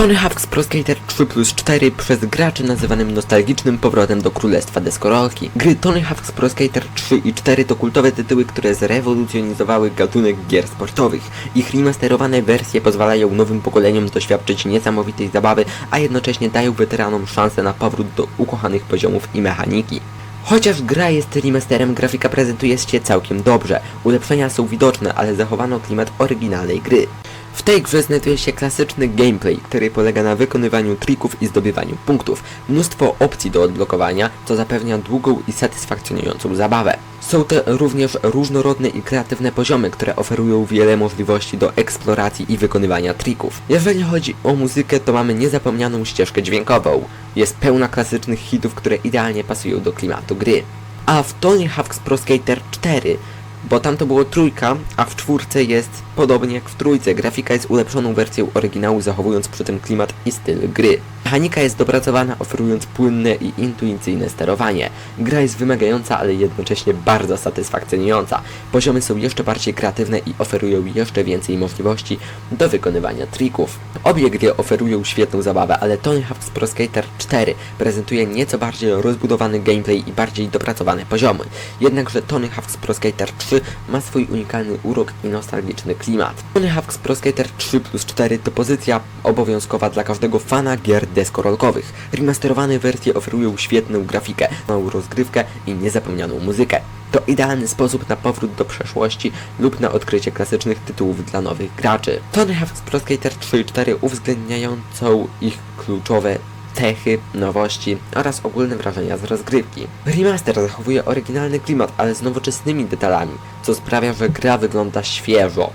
Tony Hawk's Pro Skater 3 plus 4 przez graczy nazywanym nostalgicznym powrotem do królestwa deskorolki. Gry Tony Hawk's Pro Skater 3 i 4 to kultowe tytuły, które zrewolucjonizowały gatunek gier sportowych. Ich remasterowane wersje pozwalają nowym pokoleniom doświadczyć niesamowitej zabawy, a jednocześnie dają weteranom szansę na powrót do ukochanych poziomów i mechaniki. Chociaż gra jest remasterem, grafika prezentuje się całkiem dobrze. Ulepszenia są widoczne, ale zachowano klimat oryginalnej gry. W tej grze znajduje się klasyczny gameplay, który polega na wykonywaniu trików i zdobywaniu punktów. Mnóstwo opcji do odblokowania, co zapewnia długą i satysfakcjonującą zabawę. Są to również różnorodne i kreatywne poziomy, które oferują wiele możliwości do eksploracji i wykonywania trików. Jeżeli chodzi o muzykę, to mamy niezapomnianą ścieżkę dźwiękową. Jest pełna klasycznych hitów, które idealnie pasują do klimatu gry. A w Tony Hawk's Pro Skater 4 bo tam to było trójka, a w czwórce jest podobnie jak w trójce. Grafika jest ulepszoną wersją oryginału, zachowując przy tym klimat i styl gry. Mechanika jest dopracowana, oferując płynne i intuicyjne sterowanie. Gra jest wymagająca, ale jednocześnie bardzo satysfakcjonująca. Poziomy są jeszcze bardziej kreatywne i oferują jeszcze więcej możliwości do wykonywania trików. Obie gry oferują świetną zabawę, ale Tony Hawk's Pro Skater 4 prezentuje nieco bardziej rozbudowany gameplay i bardziej dopracowane poziomy. Jednakże Tony Hawk's Pro Skater 3 ma swój unikalny urok i nostalgiczny klimat. Tony Hawk's Pro Skater 3 plus 4 to pozycja obowiązkowa dla każdego fana gier deskorolkowych. Remasterowane wersje oferują świetną grafikę, małą rozgrywkę i niezapomnianą muzykę. To idealny sposób na powrót do przeszłości lub na odkrycie klasycznych tytułów dla nowych graczy. Tony Hawk's Pro Skater 3 i 4 uwzględniającą ich kluczowe cechy, nowości oraz ogólne wrażenia z rozgrywki. Remaster zachowuje oryginalny klimat, ale z nowoczesnymi detalami, co sprawia, że gra wygląda świeżo.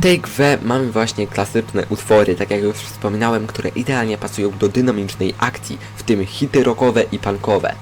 Tej grze mamy właśnie klasyczne utwory, tak jak już wspominałem, które idealnie pasują do dynamicznej akcji, w tym hity rockowe i punkowe.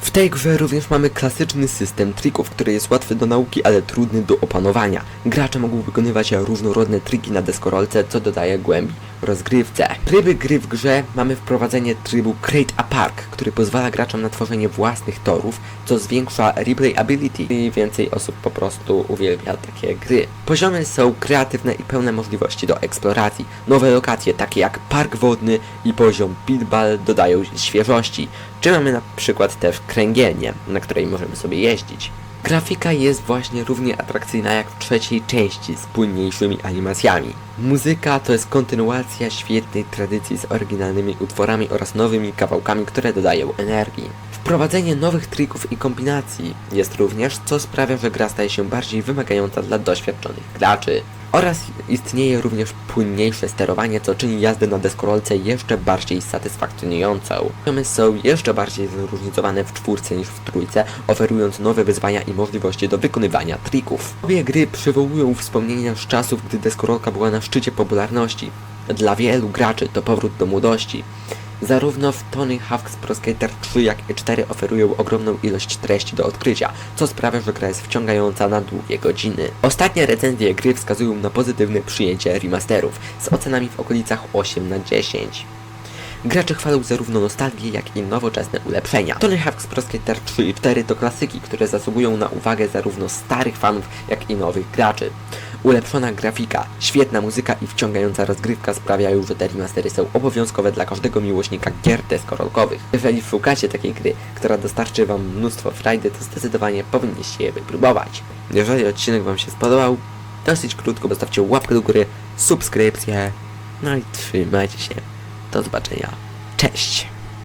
W tej grze również mamy klasyczny system trików, który jest łatwy do nauki, ale trudny do opanowania. Gracze mogą wykonywać różnorodne triki na deskorolce, co dodaje głębi rozgrywce. Tryby gry w grze mamy wprowadzenie trybu Create a Park, który pozwala graczom na tworzenie własnych torów, co zwiększa replayability i więcej osób po prostu uwielbia takie gry. Poziomy są kreatywne i pełne możliwości do eksploracji. Nowe lokacje, takie jak park wodny i poziom pitball dodają świeżości. Czy mamy na przykład też kręgielnię, na której możemy sobie jeździć. Grafika jest właśnie równie atrakcyjna jak w trzeciej części z płynniejszymi animacjami. Muzyka to jest kontynuacja świetnej tradycji z oryginalnymi utworami oraz nowymi kawałkami, które dodają energii. Wprowadzenie nowych trików i kombinacji jest również, co sprawia, że gra staje się bardziej wymagająca dla doświadczonych graczy. Oraz istnieje również płynniejsze sterowanie, co czyni jazdę na deskorolce jeszcze bardziej satysfakcjonującą. Poziomy są jeszcze bardziej zróżnicowane w czwórce niż w trójce, oferując nowe wyzwania i możliwości do wykonywania trików. Obie gry przywołują wspomnienia z czasów, gdy deskorolka była na szczycie popularności. Dla wielu graczy to powrót do młodości. Zarówno w Tony Hawk's Pro Skater 3 jak i 4 oferują ogromną ilość treści do odkrycia, co sprawia, że gra jest wciągająca na długie godziny. Ostatnie recenzje gry wskazują na pozytywne przyjęcie remasterów z ocenami w okolicach 8 na 10. Gracze chwalą zarówno nostalgię, jak i nowoczesne ulepszenia. Tony Hawk's Pro Skater 3 i 4 to klasyki, które zasługują na uwagę zarówno starych fanów, jak i nowych graczy. Ulepszona grafika, świetna muzyka i wciągająca rozgrywka sprawiają, że te remastery są obowiązkowe dla każdego miłośnika gier deskorolkowych. Jeżeli szukacie takiej gry, która dostarczy Wam mnóstwo frajdy, to zdecydowanie powinniście je wypróbować. Jeżeli odcinek Wam się spodobał, dosyć krótko, zostawcie łapkę do góry, subskrypcję, no i trzymajcie się. Do zobaczenia. Cześć!